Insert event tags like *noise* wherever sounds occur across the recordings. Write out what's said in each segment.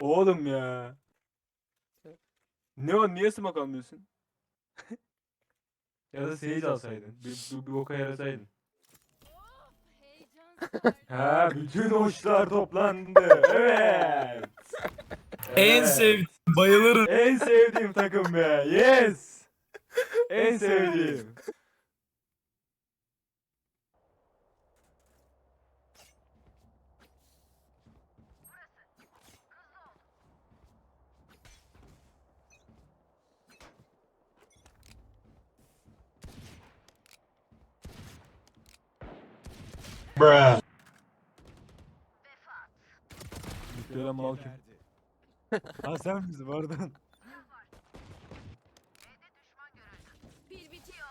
Oğlum ya. Ne o niye smoke almıyorsun? ya da sage alsaydın. Bir, bir, bir boka yarasaydın. *laughs* Ha bütün hoşlar toplandı. Evet. En Evet. sevdiğim bayılırım. En sevdiğim takım be. Yes. En sevdiğim. Yüklenen mal kim? ha sen misin pardon. Pil bitiyor.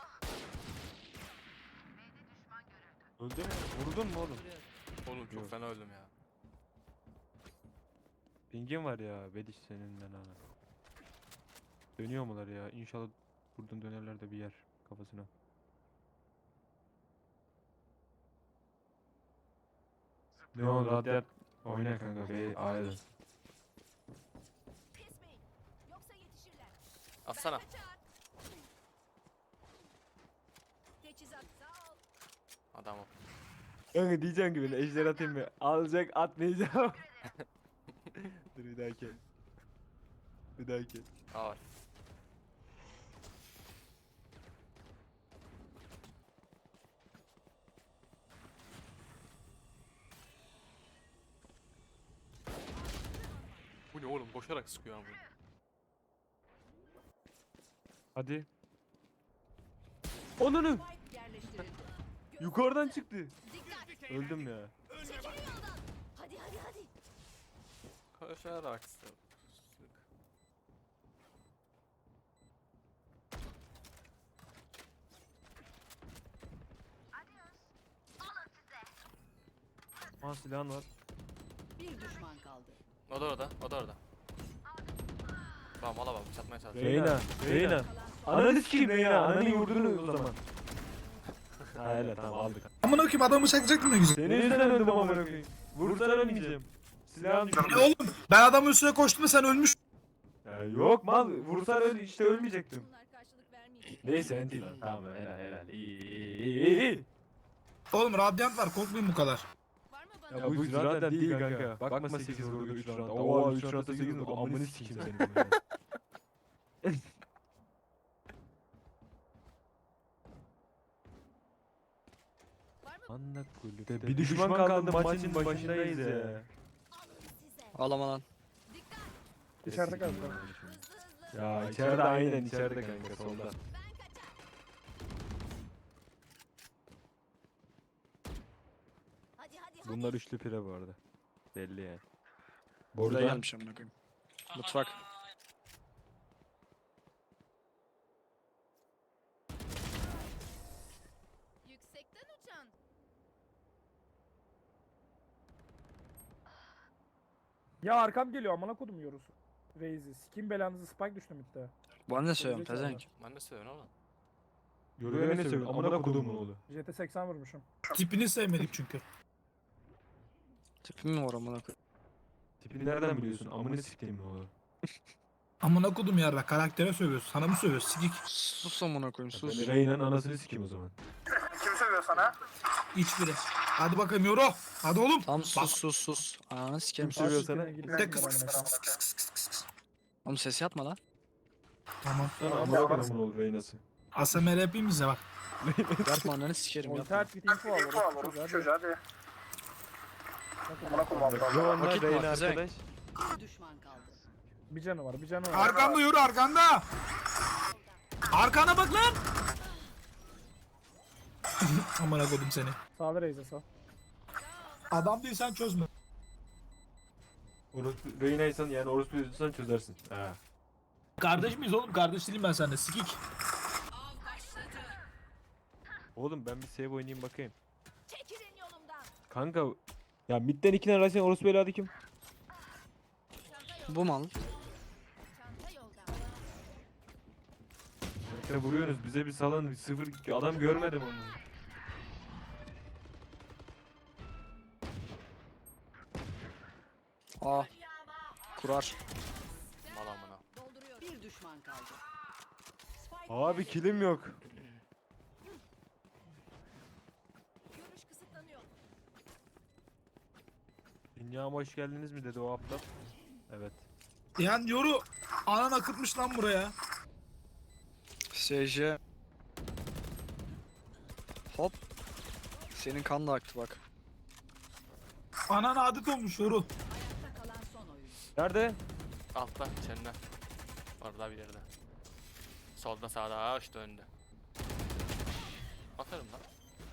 Öldü mü? Vurdun mu oğlum? Oğlum çok Yok. fena öldüm ya. Pingin var ya Bediş senin ben ana. Dönüyor mular ya? İnşallah buradan dönerler de bir yer kafasına. Ne oldu radyat? Oyna kanka be ayrı. Kesmeyin. Yoksa yetişirler. Atsana. Kaçar. Teçhizat sağ ol. Adam o. Kanka diyeceğim gibi ejder atayım mı? Alacak atmayacağım. *laughs* Dur bir dahaki. Bir dahaki. Aa oğlum koşarak sıkıyor ama. Hadi. Onunu yukarıdan çıktı. Dikkat. Öldüm ya. Hadi hadi hadi. Koşarak sık. Aa silahın var. Bir düşman kaldı. O da orada, o da orada. Tamam ala bak çatmaya çalışıyor. Reyna, Reyna. Ananı sikeyim Reyna. Ananı vurdun o zaman. ha öyle tamam aldık. Amına koyayım adamı bıçaklayacaktım ne güzel. Seni yüzünden öldüm amına koyayım. Vursan ölmeyeceğim. Silahın düştü. Ya oğlum ben adamın üstüne koştum da sen ölmüş. Ya yok mal vursan öl işte ölmeyecektim. Neyse enti lan. Tamam helal helal. İyi iyi iyi iyi. Oğlum radyant var korkmayın bu kadar. Var mı bana? Ya bu 3 round'dan değil kanka. Bakma 8 vurdu 3 round. Oo 3 round'da 8 vurdu. Amını sikeyim seni. bunu ya. Var mı? Anla kulüpte bir düşman kaldı maçın başındayız ya. Ağlama lan. Dikkat. İçeride kaldı. Ya içeride aynen içeride kanka solda. Ben kaçar. Hadi hadi hadi. Bunlar üçlü pire bu arada. Belli yani. Burada Burada gelmiş amına koyayım. Mutfak. Ya arkam geliyor amına kodum yorusu. Reis'i. Sikim belanızı spike düştü midde. Bana söylüyorsun Gerizekalı. pezevenk? Ben de seviyorum oğlum. Yoruyor ne söylüyor? Amına kodumun oğlu. JT 80 vurmuşum. Tipini sevmedik çünkü. Tipim mi var amına koyayım? Tipini nereden biliyorsun? Amını sikeyim mi oğlu? Amına kodum yarra karaktere sövüyorsun. Sana mı sövüyorsun sikik. Sus amına koyayım sus. Reyna'nın anasını sikeyim o zaman. İç biri. Hadi bakayım yoru. Hadi oğlum. Tamam sus sus sus. Ananı sikerim Kim sövüyor sus. sana? De kıs kıs kıs kıs kıs kıs kıs kıs. Oğlum ses yapma lan. Tamam. Amına kodumun oğlu Reyna'sı. ASMR yapayım bize bak. Yapma ananı sikerim yapma. Orta bir info al. Orta çocuğu hadi. Amına kodum. Yoğunlar Vakit var, arkadaş. Bir düşman kaldı. Bir canı var bir canı var. Arkanda yoru arkanda. Arkana bak lan. *laughs* Amına kodum seni. Sağlı Reis'e sağ. Adam değilsen çözme. Orospu Reyna'ysan yani orospu yüzünden çözersin. Ha. Kardeş miyiz oğlum? Kardeş değilim ben sende sikik. Oğlum ben bir save oynayayım bakayım. Çekilin yolumdan. Kanka ya midden iki tane Rasen orospu evladı kim? Bu mal. Çanta yolda. Ya vuruyorsunuz bize bir salın bir sıfır adam görmedim onu. Aa. Kurar. Mal amına. Bir düşman kaldı. Spike Abi kilim yok. görüş kısıtlanıyor. Dünyama hoş geldiniz mi dedi o aptal. Evet. Yani yoru anan akıtmış lan buraya. SJ. Hop. Senin kan da aktı bak. Anan adet olmuş yoru. Ayakta kalan son oyuncu. Nerede? Altta içeride. Orada bir yerde. Solda sağda aa işte önde. Atarım lan.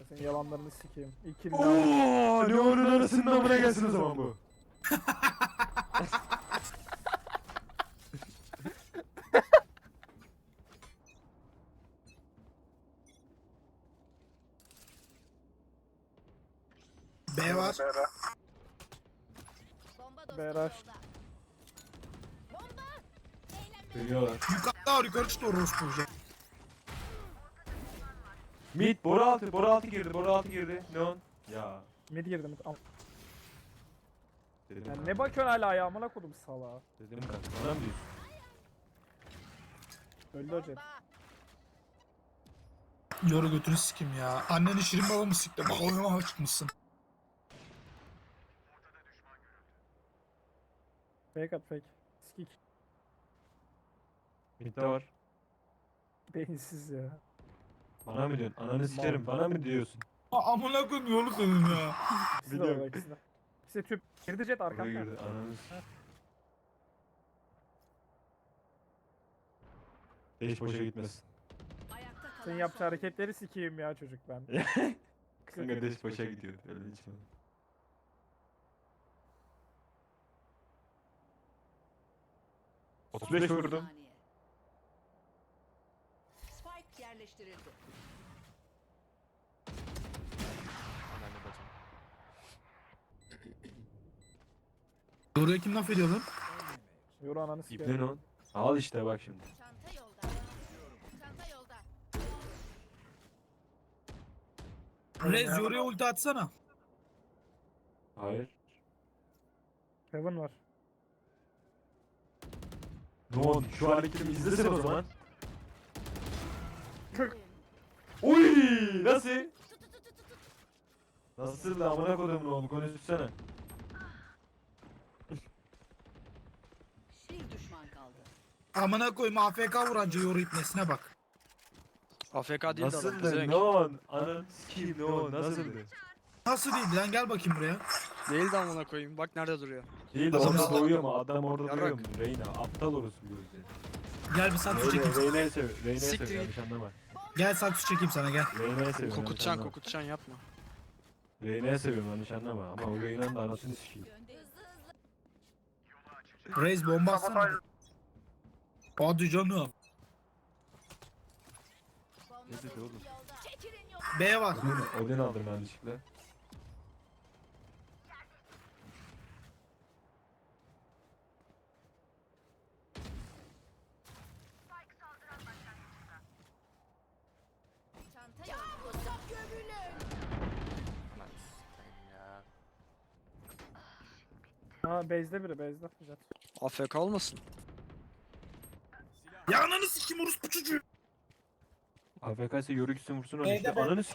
Senin yalanlarını sikeyim. İlk kill Oo, ne onun arasında amına gelsin o zaman bu. B var. Bomba dostum Beraş. yolda. Geliyorlar. Yukarıda var yukarı çıktı orospu hocam. Mid, boru altı, boru altı girdi, boru altı girdi. Ne on? Ya. Mid girdi mid. Al. Dedim Ya ne bakıyorsun hala ayağımına kodum salağa. Dedim kanka. Bana mı diyorsun? Öldü hoca. Bomba! Yoru götünü sikim ya. Anneni şirin baba mı sikti? Bak oynamaya çıkmışsın. Fake at fake. Skik. Mid'de var. Beyinsiz ya. Bana mı diyorsun? Ananı sikerim. Bana mı diyorsun? Aa, amına koyayım yoru senin ya. *laughs* İkisi de Biliyorum. orada ikisi de. İkisi tüp. Girdi jet Buraya arkamda. girdi. Ananı s- Hiç boşa. Ayakta kalan Senin son yapacağı hareketleri sikeyim ya çocuk ben. *laughs* Kanka deş boşa gidiyor. Öyle. Son 35 otuz vurdum. saniye. Yerleştirildi. Ananı bacım. Yoruya kim laf ediyor lan? Yoru ananı sikeyim. ne on? Al işte bak şimdi. Çanta yolda. Çanta yolda. Rez yoruya ulti atsana. Hayır. Heaven var. Ne on? Şu hareketimi izlesene o zaman. Uy nasıl? Nasıl da amına kodumun oğlu konuşsana. Bir düşman kaldı. Amına koyayım AFK vuranca yoru ipnesine bak. AFK değil de adam. Nasıl da pezevenk. ne on? Anan sikiyim ne on? Nasıldı? Nasıl değil lan gel bakayım buraya. Değil de amına koyayım. Bak nerede duruyor. Değil de orada salak. doğuyor mu? Adam orada Yarrak. duruyor mu? Reyna aptal orası bu. Gel bir saksı çekeyim. Reyna, Reyna'yı sev. Reyna'yı Siktir sev git. yanlış anlama. Gel saksı çekeyim sana gel. Reyna'yı seviyorum yanlış Kokutcan anlama. kokutcan yapma. Reyna'yı seviyorum yanlış anlama ama o Reyna'nın da anasını sikeyim. Reis bomba atsana. Hadi canım. Ne dedi oğlum? B var. Odin, Odin aldım yanlışlıkla. Ha base'de biri base'de. Jet. AFK olmasın. Ya ananı sikim orospu çocuğu. AFK ise yürü gitsin vursun onu işte. Ananı var.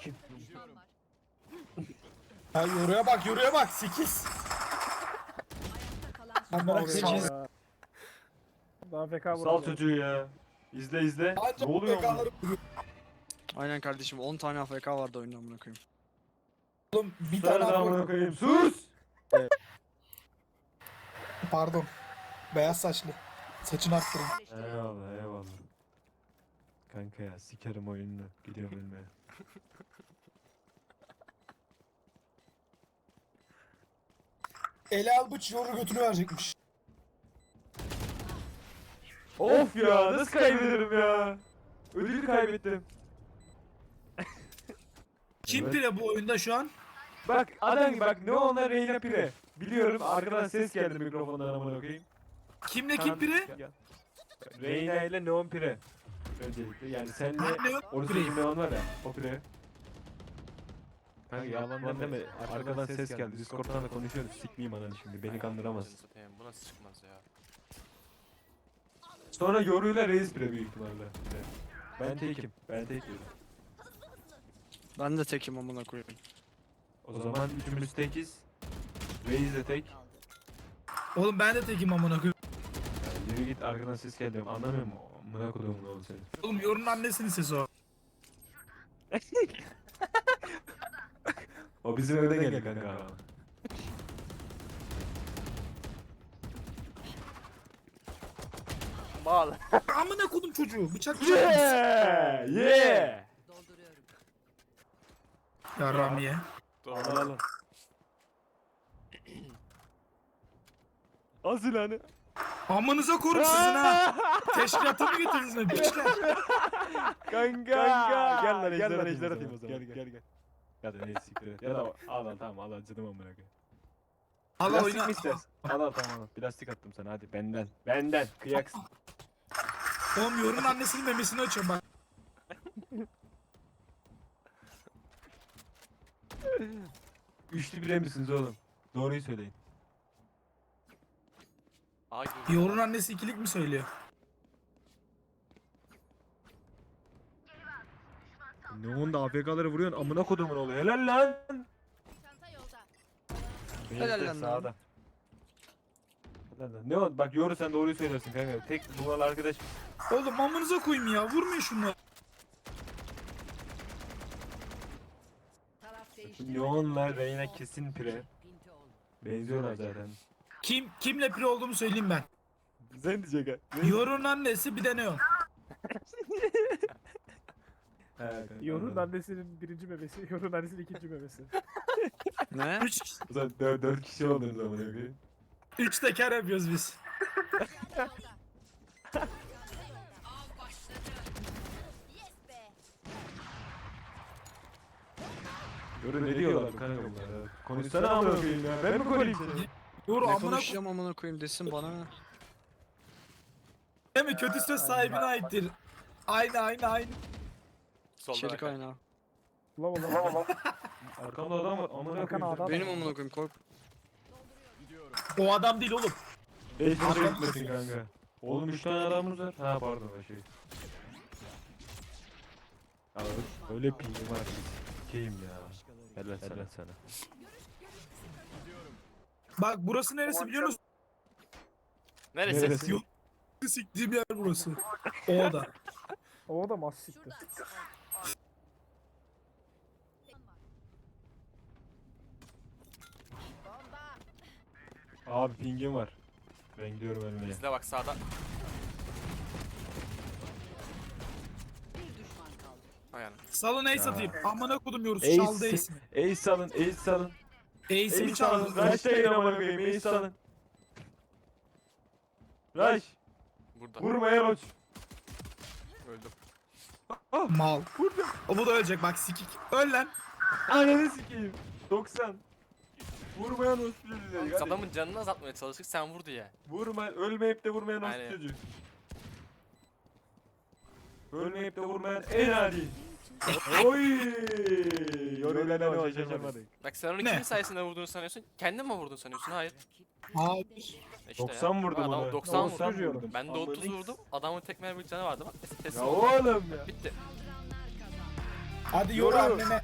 Ha yoruya bak yoruya bak 8. Ayakta kalan son Amına koyayım. ya. Daha FK Sal çocuğu ya. İzle izle. Ancak ne oluyor Aynen kardeşim 10 tane AFK vardı oyunda amına koyayım. Oğlum bir Bir tane amına amına koyayım. Sus! Pardon. Beyaz saçlı. Saçını arttırın. Eyvallah eyvallah. Kanka ya sikerim oyununu. Gidiyorum ölmeye. Ele al bıç yoru götünü verecekmiş. Of ya nasıl kaybederim ya? Ödülü kaybettim. Kim Evet. pire bu oyunda şu an? Bak adam bak ne onlar Reyna Pire. Biliyorum arkadan ses geldi mikrofondan amına koyayım. Kimle kim pire? gel. Reyna ile Neon Pire. Öncelikle yani senle Ne yok? orası Pire. Neon var ya o Pire. Kanka yalandan deme arkadan ses geldi. Discord'dan da konuşuyoruz. Sikmeyeyim ananı şimdi. Beni kandıramazsın. Bu nasıl çıkmaz ya? Sonra yoruyla reis bire büyük ihtimalle. Ben tekim. Ben tekim. Ben de tekim amına koyayım. O zaman üçümüz tekiz. Reis de tek. Oğlum ben de tekim amına koyayım. Ya yürü git arkadan ses geldi. Anlamıyor musun? Amına kodumun oğlu seni. Oğlum yorunun annesinin sesi o. O bizim evden geldi kanka. Mal. Amına kodum çocuğu. Bıçak bıçak. Yeah! Yeah! Dolduruyorum. Ya Ramiye. Al al al. Al silahını. Amanıza korum sizin ha. Teşkilatı mı getirdiniz mi? Piçler. Kanka. Kanka. Gel lan Gel ejder lan, atayım ejder o atayım zaman. o zaman. Gel gel gel. Ya da neyse siktir et. Ya da al al tamam al al canım amına koyayım. Allah Plastik oyna. Al al tamam al. Plastik attım sana hadi benden. Benden. Kıyaksın. Oğlum yorunun annesinin memesini açıyorum bak. Üçlü bire misiniz oğlum? Doğruyu söyleyin. Girdi. Yorunun annesi ikilik mi söylüyor? Ne onda AFK'ları vuruyorsun amına kodumun oluyor. Helal lan. Çanta yolda. Helal lan. Sağda. Helal lan. Ne oldu? Bak Yoru sen doğruyu söylersin kanka. Tek numaralı arkadaş. Oğlum amınıza koyayım ya. Vurmayın şunu. Taraf değiştirme. Neonla Reyna kesin pire. Pinti ol. Benziyorlar zaten. Kim kimle piri olduğumu söyleyeyim ben. Sen diyecek ha. Yorunun annesi bir de ne o? Yorun annesinin birinci bebesi, Yorun annesinin ikinci bebesi. *laughs* Ne? Üç, O zaman dört, dört kişi oldunuz zaman öyle. üç teker yapıyoruz biz. Yoru ne diyorlar kanka bunlar? Konuşsana amına koyayım ya. Ben mi konuşayım seni? Yoru Ne amına koyayım. konuşacağım amına koyayım desin bana? Değil mi? Kötü söz sahibine aittir. Aynı aynı aynı. Solda İçerik Hakan. aynağı. Ulan ulan. Arkamda adam var. Amına koyayım. adam. Benim amına koyayım kork. O adam değil oğlum. Hiç boşa gitmesin kanka. Oğlum 3 tane adamımız var. Ha pardon o şey. Ya öyle pingim var ki. Sikeyim ya. Helal sana sana. Bak burası neresi biliyor musun? Neresi? Neresi? Yok. Siktiğim yer burası. O da. O da mas siktir. Bomba. Abi pingim var. Ben gidiyorum ölmeye. Bizde bak sağda. Bir düşman kaldı. Aynen. Salın ace atayım. Amına kodum yorusu Ace. çaldı ace'ini. Ace salın, ace salın. Ace'imi Ace salın. çaldı. Rush'tayın amına koyayım, ace salın. Rush. Burada. Vurmaya roç. Öldüm. Mal. O bu da ölecek bak sikik. Öl lan. Ananı sikeyim. 90. Vurmayan Biz adamın canını azaltmaya çalıştık sen vur diye. Vurma, ölmeyip de vurmayan Aynen. çocuk. Ölmeyip de vurmayan en adi. Oy! Yoruyla ne var şaşırmadık. Bak sen onu Ne? kimin sayesinde vurduğunu sanıyorsun? Kendin mi vurdun sanıyorsun? Hayır. Hayır. İşte 90 vurdum Adam ona. 90 vurdu. 90 vurdum. Ben de Amına 30 vurdum. Adamın tek mermi canı vardı bak. Ya oldu. oğlum ya. Bitti. Hadi yoru Yoru. annene.